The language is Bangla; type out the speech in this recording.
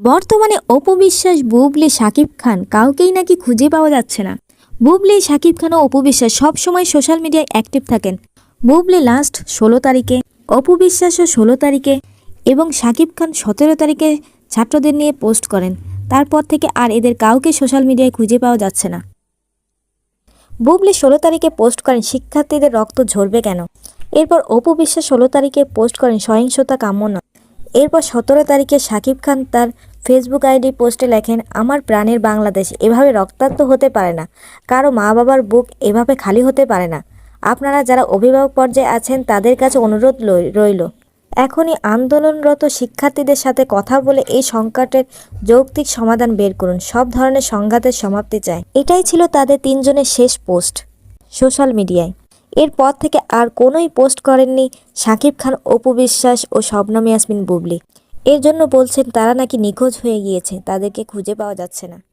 বর্তমানে অপবিশ্বাস বুবলি শাকিব খান কাউকেই নাকি খুঁজে পাওয়া যাচ্ছে না। বুবলি শাকিব খান ও অপবিশ্বাস সবসময় সোশ্যাল মিডিয়ায় অ্যাক্টিভ থাকেন। বুবলি লাস্ট ষোলো তারিখে, অপবিশ্বাসও ষোলো তারিখে এবং শাকিব খান সতেরো তারিখে ছাত্রদের নিয়ে পোস্ট করেন। তারপর থেকে আর এদের কাউকে সোশ্যাল মিডিয়ায় খুঁজে পাওয়া যাচ্ছে না। বুবলি ষোলো তারিখে পোস্ট করেন, শিক্ষার্থীদের রক্ত ঝরবে কেন? এরপর অপু বিশ্বাস ষোলো তারিখে পোস্ট করেন, সহিংসতা কাম্য এরপর সতেরো তারিখে শাকিব খান তার ফেসবুক আইডি পোস্টে লেখেন, আমার প্রাণের বাংলাদেশ, এভাবে রক্তাক্ত হতে পারে না। কারও মা বাবার বুক এভাবে খালি হতে পারে না। আপনারা যারা অভিভাবক পর্যায়ে আছেন, তাদের কাছে অনুরোধ রইল। এখনই আন্দোলনরত শিক্ষার্থীদের সাথে কথা বলে এই সংকটের যৌক্তিক সমাধান বের করুন। সব ধরনের সংঘাতের সমাপ্তি চায় এটাই ছিল তাদের তিনজনের শেষ পোস্ট সোশ্যাল মিডিয়ায়। এরপর থেকে আর কোনোই পোস্ট করেননি শাকিব খান, অপু বিশ্বাস ও শবনম ইয়াসমিন বুবলি। এর জন্য বলছেন, তারা নাকি নিখোঁজ হয়ে গিয়েছে, তাদেরকে খুঁজে পাওয়া যাচ্ছে না।